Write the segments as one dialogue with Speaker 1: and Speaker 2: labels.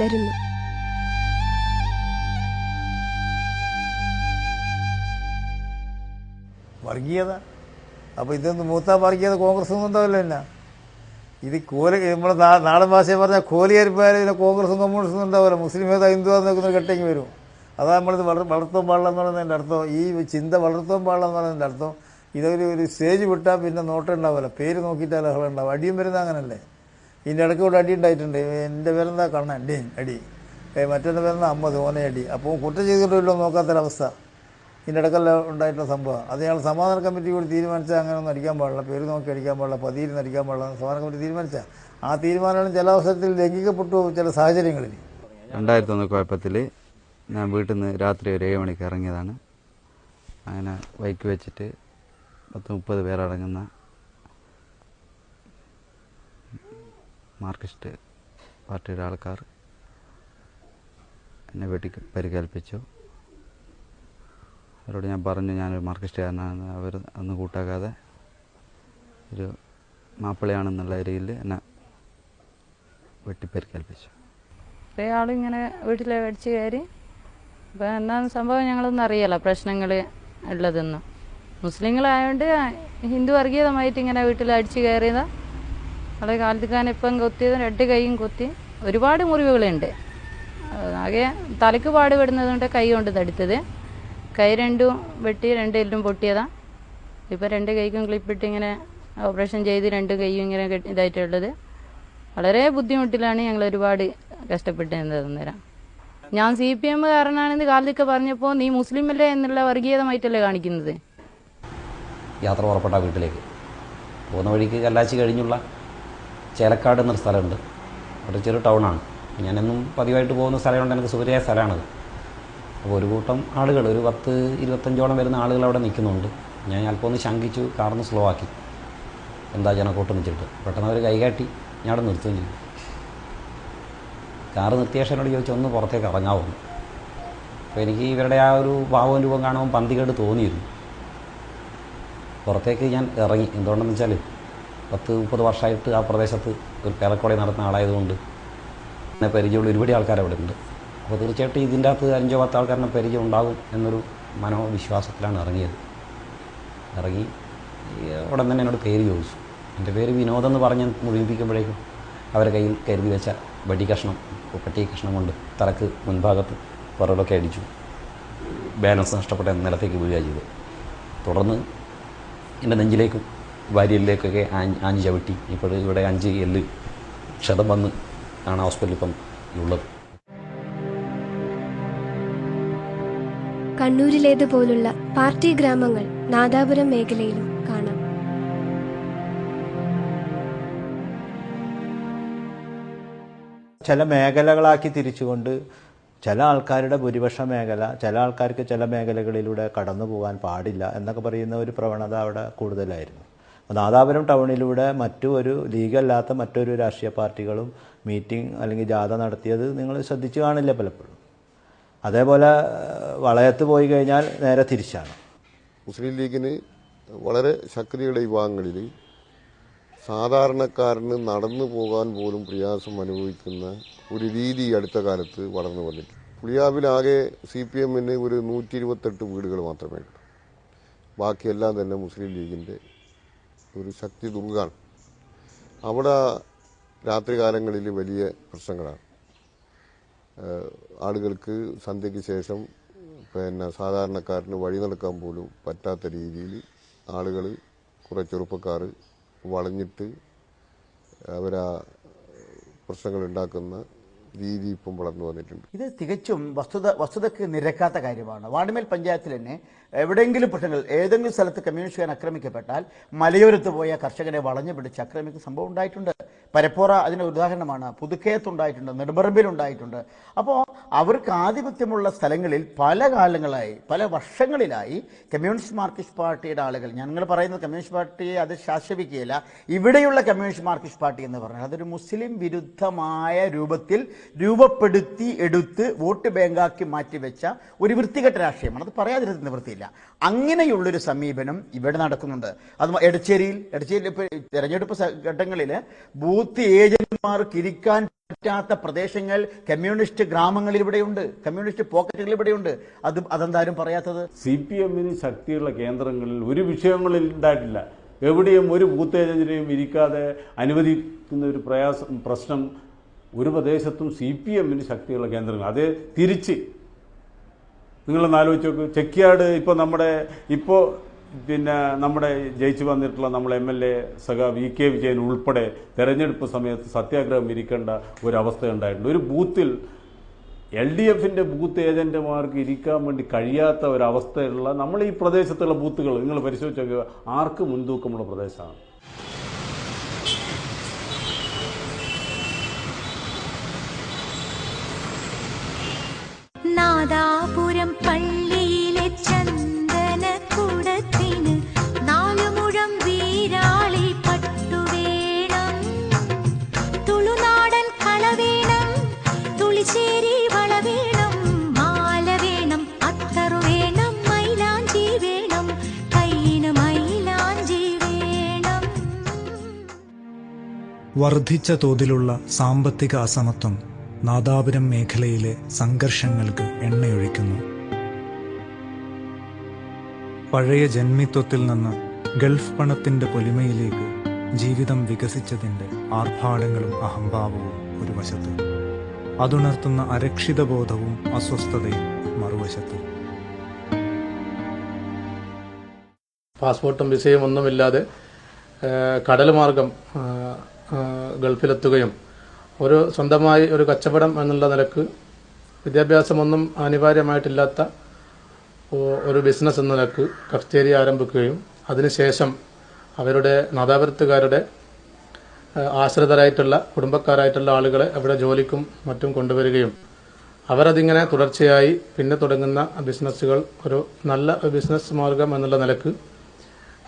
Speaker 1: വളരുന്നു
Speaker 2: വർഗീയത. അപ്പോൾ ഇതൊന്ന് മൂത്ത വർഗീയത കോൺഗ്രസ് ഒന്നും ഉണ്ടാവില്ല എന്നാ? ഇത് കോലി നമ്മുടെ നാടൻ ഭാഷയെ പറഞ്ഞാൽ കോലിയരിപ്പായാലും ഇതിനെ കോൺഗ്രസും കമ്മ്യൂണിസ്റ്റും ഉണ്ടാവില്ല. മുസ്ലിം ഏതാ ഹിന്ദു നിൽക്കുന്ന കെട്ടിങ് വരും. അതാ നമ്മളിത് വളർ വളർത്താൻ പാടില്ല എന്ന് പറയുന്നതിന്റെ അർത്ഥം. ഈ ചിന്ത വളർത്താൻ പാടില്ല എന്ന് പറയുന്നതിന്റെ അർത്ഥം. ഇതൊരു ഒരു സ്റ്റേജ് വിട്ടാൽ പിന്നെ നോട്ടം ഉണ്ടാവില്ല. പേര് നോക്കിയിട്ടാൽ അഹളം ഉണ്ടാവും. അടിയും വരുന്നത് അങ്ങനല്ലേ? ഇതിന്റെ ഇടയ്ക്ക് കൂടെ അടി ഉണ്ടായിട്ടുണ്ട്. എന്റെ പേരെന്താ കണ്ണൻ ഡീൻ അടി. മറ്റൊന്ന് പേരെന്താ? അമ്മത് ഓനയടി അപ്പോൾ കുറ്റം ചെയ്തിട്ടില്ലോ നോക്കാത്തൊരവസ്ഥ ഇതിന്റെ ഇടയ്ക്കല്ല ഉണ്ടായിട്ടുള്ള സംഭവം. അത് ഞങ്ങൾ സമാധാന കമ്മിറ്റി കൂടി തീരുമാനിച്ചാൽ അങ്ങനെ ഒന്നും അടിക്കാൻ പാടില്ല. പേര് നോക്കി അടിക്കാൻ പാടില്ല. പതിയിൽ നിന്ന് അടിക്കാൻ പാടില്ല. സമാധാന കമ്മിറ്റി തീരുമാനിച്ചാൽ ആ തീരുമാനങ്ങളും ചില അവസരത്തിൽ ലംഘിക്കപ്പെട്ടു ചില സാഹചര്യങ്ങളിൽ.
Speaker 3: രണ്ടായിരത്തി ഒന്ന് കുഴപ്പത്തിൽ ഞാൻ വീട്ടിൽ നിന്ന് രാത്രി ഒരു ഏഴ് മണിക്ക് ഇറങ്ങിയതാണ്. അങ്ങനെ ബൈക്ക് വെച്ചിട്ട് പത്ത് മുപ്പത് പേരടങ്ങുന്ന മാർക്സിസ്റ്റ് പാർട്ടിയുടെ ആൾക്കാർ എന്നെ വെട്ടി പരിക്കേൽപ്പിച്ചു. അവരോട് ഞാൻ പറഞ്ഞു ഞാനൊരു മാർക്സിസ്റ്റുകാരനാണ് അവർ അന്ന് കൂട്ടാക്കാതെ ഒരു മാപ്പിളയാണെന്നുള്ള രീതിയിൽ എന്നെ വെട്ടിപ്പരിക്കേൽപ്പിച്ചു
Speaker 4: കുറേ ആളിങ്ങനെ വീട്ടിലെ അടിച്ച് കയറി. അപ്പോൾ എന്നാണ് സംഭവം ഞങ്ങളൊന്നും അറിയില്ല പ്രശ്നങ്ങൾ ഉള്ളതെന്ന്. മുസ്ലിങ്ങളായതുകൊണ്ട് ഹിന്ദു വർഗീയതമായിട്ട് ഇങ്ങനെ വീട്ടിൽ അടിച്ച് അവളെ കാലത്തിക്കാൻ ഇപ്പം കൊത്തിയത് രണ്ട് കൈയും കൊത്തി ഒരുപാട് മുറിവുകളുണ്ട്. ആകെ തലയ്ക്ക് പാട് പെടുന്നതുകൊണ്ട് കൈ കൊണ്ട് തടുത്തത്. കൈ രണ്ടും വെട്ടി രണ്ട് എല്ലും പൊട്ടിയതാണ് ഇപ്പം രണ്ട് കൈക്കും ക്ലിപ്പിട്ട് ഇങ്ങനെ ഓപ്പറേഷൻ ചെയ്ത് രണ്ട് കൈയും ഇങ്ങനെ ഇതായിട്ടുള്ളത്. വളരെ ബുദ്ധിമുട്ടിലാണ് ഞങ്ങൾ ഒരുപാട് കഷ്ടപ്പെട്ട് അന്നേരം. ഞാൻ സി പി എം കാരനാണെന്ന് കാലത്തൊക്കെ പറഞ്ഞപ്പോൾ നീ മുസ്ലിം അല്ലേ എന്നുള്ള വർഗീയതമായിട്ടല്ലേ കാണിക്കുന്നത്?
Speaker 5: യാത്ര പുറപ്പെട്ട വീട്ടിലേക്ക്. പോകുന്ന വഴിക്ക് കല്ലാച്ചി കഴിഞ്ഞുള്ള ചേലക്കാട് എന്നൊരു സ്ഥലമുണ്ട്. അവിടെ ചെറിയ ടൗണാണ്. ഞാനെന്നും പതിവായിട്ട് പോകുന്ന സ്ഥലമുണ്ട്. എനിക്ക് സുപരിയായ സ്ഥലമാണത്. അപ്പോൾ ഒരു കൂട്ടം ആളുകൾ ഒരു പത്ത് ഇരുപത്തഞ്ചോളം വരുന്ന ആളുകൾ അവിടെ നിൽക്കുന്നുണ്ട്. ഞാൻ അല്പം ഒന്ന് ശങ്കിച്ചു കാർന്ന് സ്ലോ ആക്കി. എന്താ ജനക്കൂട്ട് നിൽച്ചിട്ട് പെട്ടെന്ന് അവർ കൈകാട്ടി. ഞാൻ അവിടെ നിർത്തുകയും ചെയ്തു. കാറ് നിർത്തിയ ശേഷം ചോദിച്ചു ഒന്ന് പുറത്തേക്ക് ഇറങ്ങാവുന്നു അപ്പോൾ എനിക്ക് ഇവരുടെ ആ ഒരു ഭാവവും രൂപം കാണുമ്പോൾ പന്തികേട് തോന്നിയിരുന്നു. പുറത്തേക്ക് ഞാൻ ഇറങ്ങി. എന്തുകൊണ്ടെന്ന് വെച്ചാൽ പത്ത് മുപ്പത് വർഷമായിട്ട് ആ പ്രദേശത്ത് ഒരു പേലക്കോളി നടത്തുന്ന ആളായതുകൊണ്ട് എന്നെ പരിചയമുള്ള ഒരുപാട് ആൾക്കാർ അവിടെ ഉണ്ട്. അപ്പോൾ തീർച്ചയായിട്ടും ഇതിന്റെ അകത്ത് അഞ്ചോ പത്ത് ആൾക്കാരുടെ പരിചയം ഉണ്ടാകും എന്നൊരു മനോവിശ്വാസത്തിലാണ് ഇറങ്ങിയത്. ഇറങ്ങി ഉടൻ തന്നെ എന്നോട് പേര് ചോദിച്ചു. എന്റെ പേര് വിനോദ് എന്ന് പറഞ്ഞ് മുഴുവിപ്പിക്കുമ്പോഴേക്കും അവരെ കയ്യിൽ കരുതി വെച്ച വടി കഷ്ണം പട്ടി കഷ്ണം കൊണ്ട് തലക്ക് മുൻഭാഗത്ത് പുറകിലൊക്കെ അടിച്ചു. ബാലൻസ് നഷ്ടപ്പെട്ട നിലത്തേക്ക് വീഴുക ചെയ്തു തുടർന്ന് എന്റെ നെഞ്ചിലേക്കും വാരിയലിലേക്കൊക്കെ ആഞ്ഞ് ചവിട്ടി. ഇപ്പോൾ ഇവിടെ അഞ്ച് എല്ല് ക്ഷതം വന്ന് ആണ് ഹോസ്പിറ്റലിൽ ഇപ്പം ഉള്ളത്.
Speaker 1: കണ്ണൂരിലേതുപോലുള്ള പാർട്ടി ഗ്രാമങ്ങൾ നാദാപുരം മേഖലയിലും കാണാം.
Speaker 6: ചില മേഖലകളാക്കി തിരിച്ചുകൊണ്ട് ചില ആൾക്കാരുടെ ഭൂരിപക്ഷ മേഖല ചില ആൾക്കാർക്ക് ചില മേഖലകളിലൂടെ കടന്നു പോകാൻ പാടില്ല എന്നൊക്കെ പറയുന്ന ഒരു പ്രവണത അവിടെ കൂടുതലായിരുന്നു. നാദാപുരം ടൗണിലൂടെ മറ്റു ഒരു ലീഗല്ലാത്ത മറ്റൊരു രാഷ്ട്രീയ പാർട്ടികളും മീറ്റിംഗ് അല്ലെങ്കിൽ ജാഥ നടത്തിയത് നിങ്ങൾ ശ്രദ്ധിച്ചു കാണില്ല പലപ്പോഴും. അതേപോലെ വളയത്ത് പോയി കഴിഞ്ഞാൽ നേരെ തിരിച്ചാണ്.
Speaker 7: മുസ്ലിം ലീഗിന് വളരെ ശക്തിയുടെ വിഭാഗങ്ങളിൽ സാധാരണക്കാരന് നടന്നു പോകാൻ പോലും പ്രയാസം അനുഭവിക്കുന്ന ഒരു രീതി അടുത്ത കാലത്ത് വളർന്നു വന്നിട്ടുണ്ട് പുളിയാവിലാകെ സി പി എമ്മിന് ഒരു നൂറ്റി ഇരുപത്തെട്ട് വീടുകൾ മാത്രമേ ഉള്ളൂ. ബാക്കിയെല്ലാം തന്നെ മുസ്ലിം ലീഗിന്റെ ഒരു ശക്തി ദുർഗാണ്. അവിടെ രാത്രികാലങ്ങളിൽ വലിയ പ്രശ്നങ്ങളാണ്. ആളുകൾക്ക് സന്ധ്യയ്ക്ക് ശേഷം പിന്നെ സാധാരണക്കാരന് വഴി നടക്കാൻ പോലും പറ്റാത്ത രീതിയിൽ ആളുകൾ കുറേ ചെറുപ്പക്കാർ വളഞ്ഞിട്ട് അവരാ പ്രശ്നങ്ങൾ ഉണ്ടാക്കുന്ന രീതി ഇപ്പം വളർന്നു വന്നിട്ടുണ്ട്.
Speaker 8: ഇത് തികച്ചും വസ്തുത വസ്തുതക്ക് നിരക്കാത്ത കാര്യമാണ്. വാണിമേൽ പഞ്ചായത്തിൽ തന്നെ എവിടെയെങ്കിലും പ്രശ്നങ്ങൾ ഏതെങ്കിലും സ്ഥലത്ത് കമ്മ്യൂണിസ്റ്റുകാരൻ ആക്രമിക്കപ്പെട്ടാൽ മലയോരത്ത് പോയ കർഷകരെ വളഞ്ഞു പിടിച്ച് ആക്രമിക്കുന്ന സംഭവം ഉണ്ടായിട്ടുണ്ട്. പരപ്പോറ അതിന് ഉദാഹരണമാണ്. പുതുക്കയത്തുണ്ടായിട്ടുണ്ട് നെടുമ്പറമ്പിലുണ്ടായിട്ടുണ്ട്. അപ്പോൾ അവർക്ക് ആധിപത്യമുള്ള സ്ഥലങ്ങളിൽ പല കാലങ്ങളായി പല വർഷങ്ങളിലായി കമ്മ്യൂണിസ്റ്റ് മാർക്സിസ്റ്റ് പാർട്ടിയുടെ ആളുകൾ ഞങ്ങൾ പറയുന്നത് കമ്മ്യൂണിസ്റ്റ് പാർട്ടിയെ അത് ശാസ്ത്രവിക്കുകയില്ല ഇവിടെയുള്ള കമ്മ്യൂണിസ്റ്റ് മാർക്സിസ്റ്റ് പാർട്ടി എന്ന് പറഞ്ഞാൽ അതൊരു മുസ്ലിം വിരുദ്ധമായ രൂപത്തിൽ രൂപപ്പെടുത്തി എടുത്ത് വോട്ട് ബാങ്കാക്കി മാറ്റിവെച്ച ഒരു വൃത്തികെട്ട രാഷ്ട്രീയമാണ്. അത് പറയാതിരുന്ന നിവൃത്തിയില്ല. അങ്ങനെയുള്ളൊരു സമീപനം ഇവിടെ നടക്കുന്നുണ്ട്. അത് എടച്ചേരിയിൽ എടച്ചേരിയിൽ ഇപ്പോൾ തെരഞ്ഞെടുപ്പ് ഘട്ടങ്ങളിൽ ബൂത്ത് ഏജന്റുമാർക്ക് ഇരിക്കാൻ പറ്റാത്ത പ്രദേശങ്ങൾ കമ്മ്യൂണിസ്റ്റ് ഗ്രാമങ്ങളിൽ ഇവിടെയുണ്ട്. കമ്മ്യൂണിസ്റ്റ് പോക്കറ്റുകൾ ഇവിടെയുണ്ട്. അത് അതെന്താരും പറയാത്തത്?
Speaker 9: സി പി എമ്മിന് ശക്തിയുള്ള കേന്ദ്രങ്ങളിൽ ഒരു വിഷയങ്ങളിൽ ഉണ്ടായിട്ടില്ല. എവിടെയും ഒരു ബൂത്ത് ഏജന്റിനെയും ഇരിക്കാതെ അനുവദിക്കുന്ന ഒരു പ്രയാസം പ്രശ്നം ഒരു പ്രദേശത്തും സി പി എമ്മിന് ശക്തിയുള്ള കേന്ദ്രങ്ങൾ. അത് തിരിച്ച് നിങ്ങളൊന്ന് ആലോചിച്ച് നോക്കൂ. ചെക്കിയാട് ഇപ്പോൾ നമ്മുടെ ഇപ്പോൾ പിന്നെ നമ്മുടെ ജയിച്ചു വന്നിട്ടുള്ള നമ്മൾ എം എൽ എ സഖ വി കെ വിജയൻ ഉൾപ്പെടെ തെരഞ്ഞെടുപ്പ് സമയത്ത് സത്യാഗ്രഹം ഇരിക്കേണ്ട അവസ്ഥ ഉണ്ടായിട്ടുണ്ട്. ഒരു ബൂത്തിൽ എൽ ഡി എഫിന്റെ ബൂത്ത് ഏജന്റുമാർക്ക് ഇരിക്കാൻ വേണ്ടി കഴിയാത്ത ഒരവസ്ഥയുള്ള നമ്മൾ ഈ പ്രദേശത്തുള്ള ബൂത്തുകൾ നിങ്ങൾ പരിശോധിച്ച് നോക്കുക ആർക്ക് മുൻതൂക്കമുള്ള പ്രദേശമാണ്.
Speaker 10: നാദാപുരം
Speaker 11: വർദ്ധിച്ച തോതിലുള്ള സാമ്പത്തിക അസമത്വം നാദാപുരം മേഖലയിലെ സംഘർഷങ്ങൾക്ക് എണ്ണയൊഴിക്കുന്നു. പഴയ ജന്മിത്വത്തിൽ നിന്ന് ഗൾഫ് പണത്തിന്റെ പൊലിമയിലേക്ക് ജീവിതം വികസിച്ചതിന്റെ ആർഭാടങ്ങളും അഹംഭാവവും ഒരു വശത്ത്. അതുണർത്തുന്ന അരക്ഷിതബോധവും അസ്വസ്ഥതയും മറുവശത്ത്.
Speaker 12: പാസ്പോർട്ടും വിസയും ഒന്നുമില്ലാതെ കടൽ മാർഗം ഗൾഫിലെത്തുകയും ഒരു സ്വന്തമായി ഒരു കച്ചവടം എന്നുള്ള നിലയ്ക്ക് വിദ്യാഭ്യാസമൊന്നും അനിവാര്യമായിട്ടില്ലാത്ത ഒരു ബിസിനസ് എന്ന നിലയ്ക്ക് കഫ്തേരി ആരംഭിക്കുകയും അതിനുശേഷം അവരുടെ നാദാപുരത്തുകാരുടെ ആശ്രിതരായിട്ടുള്ള കുടുംബക്കാരായിട്ടുള്ള ആളുകളെ അവിടെ ജോലിക്കും മറ്റും കൊണ്ടുവരികയും അവരതിങ്ങനെ തുടർച്ചയായി പിന്നെ തുടങ്ങുന്ന ബിസിനസ്സുകൾ ഒരു നല്ല ബിസിനസ് മാർഗം എന്നുള്ള നിലയ്ക്ക്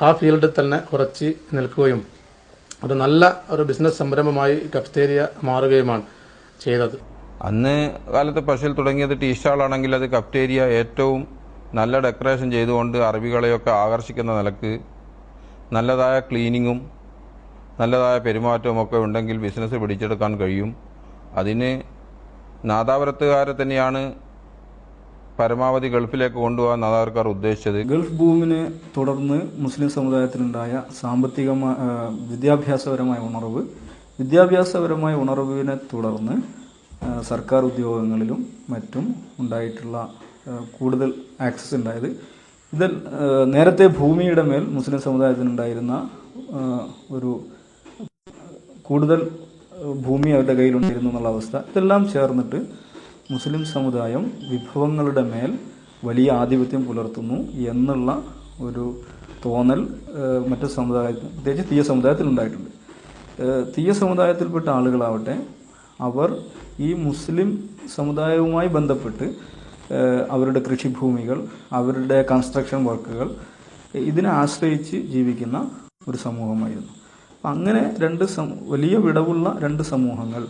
Speaker 12: ആ ഫീൽഡിൽ തന്നെ കുറച്ച് നിൽക്കുകയും ഒരു നല്ല ഒരു ബിസിനസ് സംരംഭമായി കഫ്തേരിയ മാറുകയുമാണ് ചെയ്തത്.
Speaker 3: അന്ന് കാലത്ത് പശുവിൽ തുടങ്ങിയത് ടീ സ്റ്റാളാണെങ്കിൽ അത് കഫ്റ്റേരിയ ഏറ്റവും നല്ല ഡെക്കറേഷൻ ചെയ്തുകൊണ്ട് അറബികളെയൊക്കെ ആകർഷിക്കുന്ന നിലയ്ക്ക് നല്ലതായ ക്ലീനിങ്ങും നല്ലതായ പെരുമാറ്റവും ഒക്കെ ഉണ്ടെങ്കിൽ ബിസിനസ് പിടിച്ചെടുക്കാൻ കഴിയും. അതിന് നാദാപുരത്തുകാരെ തന്നെയാണ് പരമാവധി ഗൾഫിലേക്ക് കൊണ്ടുപോകാൻ നാദാപുരക്കാർ ഉദ്ദേശിച്ചത്?
Speaker 11: ഗൾഫ് ഭൂമിനെ തുടർന്ന് മുസ്ലിം സമുദായത്തിനുണ്ടായ സാമ്പത്തിക വിദ്യാഭ്യാസപരമായ ഉണർവ്. വിദ്യാഭ്യാസപരമായ ഉണർവിനെ തുടർന്ന് സർക്കാർ ഉദ്യോഗങ്ങളിലും മറ്റും ഉണ്ടായിട്ടുള്ള കൂടുതൽ ആക്സസ് ഉണ്ടായത്. ഇത് നേരത്തെ ഭൂമിയുടെ മേൽ മുസ്ലിം സമുദായത്തിനുണ്ടായിരുന്ന ഒരു കൂടുതൽ ഭൂമി അവരുടെ കയ്യിലുണ്ടായിരുന്നു എന്നുള്ള അവസ്ഥ. ഇതെല്ലാം ചേർന്നിട്ട് മുസ്ലിം സമുദായം വിഭവങ്ങളുടെ മേൽ വലിയ ആധിപത്യം പുലർത്തുന്നു എന്നുള്ള ഒരു തോന്നൽ മറ്റു സമുദായത്തിൽ പ്രത്യേകിച്ച് തീയ സമുദായത്തിൽ ഉണ്ടായിട്ടുണ്ട്. തീയ സമുദായത്തിൽപ്പെട്ട ആളുകളാവട്ടെ അവർ ഈ മുസ്ലിം സമുദായവുമായി ബന്ധപ്പെട്ട് അവരുടെ കൃഷിഭൂമികൾ അവരുടെ കൺസ്ട്രക്ഷൻ വർക്കുകൾ ഇതിനെ ആശ്രയിച്ച് ജീവിക്കുന്ന ഒരു സമൂഹമായിരുന്നു. അപ്പം അങ്ങനെ രണ്ട് വലിയ വിടവുള്ള രണ്ട് സമൂഹങ്ങൾ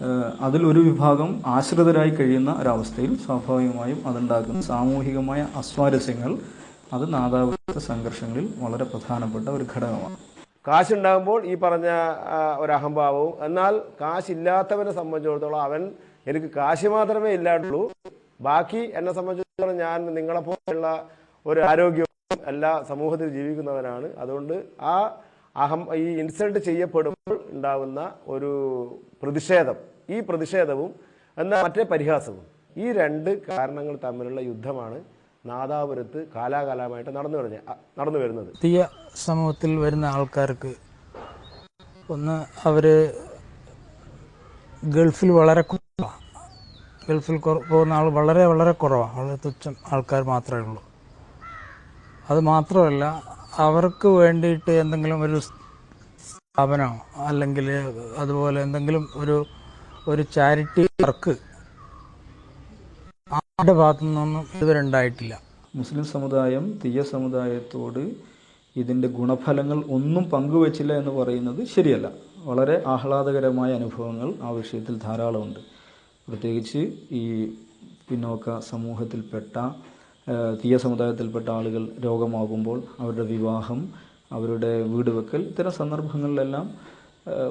Speaker 11: ഏഹ്, ഒരു വിഭാഗം ആശ്രിതരായി കഴിയുന്ന ഒരവസ്ഥയിൽ സ്വാഭാവികമായും അതുണ്ടാക്കുന്ന സാമൂഹികമായ അസ്വാരസ്യങ്ങൾ അത് നാദാപുരത്തെ സംഘർഷങ്ങളിൽ വളരെ പ്രധാനപ്പെട്ട ഒരു ഘടകമാണ്.
Speaker 13: കാശുണ്ടാകുമ്പോൾ ഈ പറഞ്ഞ ഒരു അഹംഭാവവും എന്നാൽ കാശില്ലാത്തവനെ സംബന്ധിച്ചിടത്തോളം അവൻ എനിക്ക് കാശ് മാത്രമേ ഇല്ലാണ്ടുള്ളൂ. ബാക്കി എന്നെ സംബന്ധിച്ചിടത്തോളം ഞാൻ നിങ്ങളെപ്പോലുള്ള ഒരു ആരോഗ്യവും എല്ലാ സമൂഹത്തിൽ ജീവിക്കുന്നവനാണ്. അതുകൊണ്ട് ആ അഹം ഈ ഇൻസൾട്ട് ചെയ്യപ്പെടുമ്പോൾ ഉണ്ടാകുന്ന ഒരു പ്രതിഷേധം. ഈ പ്രതിഷേധവും എന്നാൽ മറ്റേ പരിഹാസവും. ഈ രണ്ട് കാരണങ്ങൾ തമ്മിലുള്ള യുദ്ധമാണ് നാദാപുരത്ത് കാലാകാലമായിട്ട് നടന്നു വരുന്നത് നടന്നു വരുന്നത്.
Speaker 14: തീയ സമൂഹത്തിൽ വരുന്ന ആൾക്കാർക്ക് ഒന്ന് അവർ ഗൾഫിൽ വളരെ കുറവാണ് ഗൾഫിൽ പോകുന്ന ആൾ വളരെ വളരെ കുറവാണ് വളരെ തുച്ഛം ആൾക്കാർ മാത്രമേ ഉള്ളൂ. അത് മാത്രമല്ല അവർക്ക് വേണ്ടിയിട്ട് എന്തെങ്കിലും ഒരു സ്ഥാപനമോ അല്ലെങ്കിൽ അതുപോലെ എന്തെങ്കിലും ഒരു ഒരു ചാരിറ്റി വർക്ക് ആരുടെ ഭാഗത്തു നിന്നൊന്നും ഇതുവരെ ഉണ്ടായിട്ടില്ല.
Speaker 11: മുസ്ലിം സമുദായം തീയ സമുദായത്തോട് ഇതിന്റെ ഗുണഫലങ്ങൾ ഒന്നും പങ്കുവച്ചില്ല എന്ന് പറയുന്നത് ശരിയല്ല. വളരെ ആഹ്ലാദകരമായ അനുഭവങ്ങൾ ആ വിഷയത്തിൽ ധാരാളമുണ്ട്. പ്രത്യേകിച്ച് ഈ പിന്നോക്ക സമൂഹത്തിൽപ്പെട്ട തീയ സമുദായത്തിൽപ്പെട്ട ആളുകൾ രോഗമാകുമ്പോൾ അവരുടെ വിവാഹം അവരുടെ വീട് വെക്കൽ ഇത്തരം സന്ദർഭങ്ങളിലെല്ലാം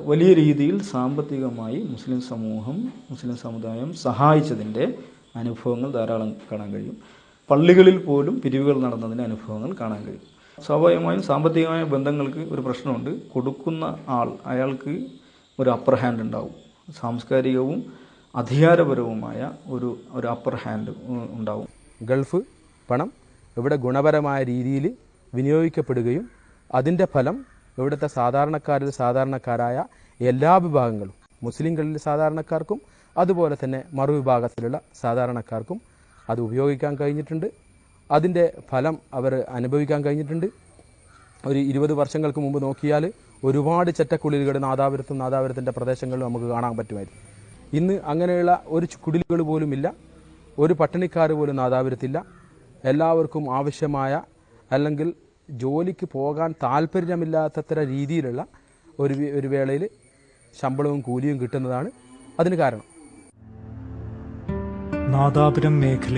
Speaker 11: വലിയ രീതിയിൽ സാമ്പത്തികമായി മുസ്ലിം സമൂഹം മുസ്ലിം സമുദായം സഹായിച്ചതിന്റെ അനുഭവങ്ങൾ ധാരാളം കാണാൻ കഴിയും. പള്ളികളിൽ പോലും പിരിവുകൾ നടന്നതിന്റെ അനുഭവങ്ങൾ കാണാൻ കഴിയും. സ്വാഭാവികമായും സാമ്പത്തികമായ ബന്ധങ്ങൾക്ക് ഒരു പ്രശ്നമുണ്ട്. കൊടുക്കുന്ന ആൾ അയാൾക്ക് ഒരു അപ്പർ ഹാൻഡ് ഉണ്ടാവും. സാംസ്കാരികവും അധികാരപരവുമായ ഒരു ഒരു അപ്പർ ഹാൻഡ് ഉണ്ടാവും.
Speaker 15: ഗൾഫ് പണം ഇവിടെ ഗുണപരമായ രീതിയിൽ വിനിയോഗിക്കപ്പെടുകയും അതിന്റെ ഫലം ഇവിടുത്തെ സാധാരണക്കാരിൽ സാധാരണക്കാരായ എല്ലാ വിഭാഗങ്ങളും മുസ്ലിങ്ങളിൽ സാധാരണക്കാർക്കും അതുപോലെ തന്നെ മറുവിഭാഗത്തിലുള്ള സാധാരണക്കാർക്കും അത് ഉപയോഗിക്കാൻ കഴിഞ്ഞിട്ടുണ്ട്. അതിന്റെ ഫലം അവർ അനുഭവിക്കാൻ കഴിഞ്ഞിട്ടുണ്ട്. ഒരു ഇരുപത് വർഷങ്ങൾക്ക് മുമ്പ് നോക്കിയാൽ ഒരുപാട് ചെറ്റക്കുളിലുകൾ നാദാപുരത്തും നാദാപുരത്തിന്റെ പ്രദേശങ്ങളിലും നമുക്ക് കാണാൻ പറ്റുമായിരുന്നു. ഇന്ന് അങ്ങനെയുള്ള ഒരു കുടിലുകൾ പോലുമില്ല ഒരു പട്ടിണിക്കാർ പോലും നാദാപുരത്തില്ല. എല്ലാവർക്കും ആവശ്യമായ അല്ലെങ്കിൽ ജോലിക്ക് പോകാൻ താല്പര്യമില്ലാത്തത്ര രീതിയിലുള്ള ഒരു ഒരു വേളയിൽ ശമ്പളവും കൂലിയും കിട്ടുന്നതാണ് അതിന് കാരണം.
Speaker 16: നാദാപുരം മേഖല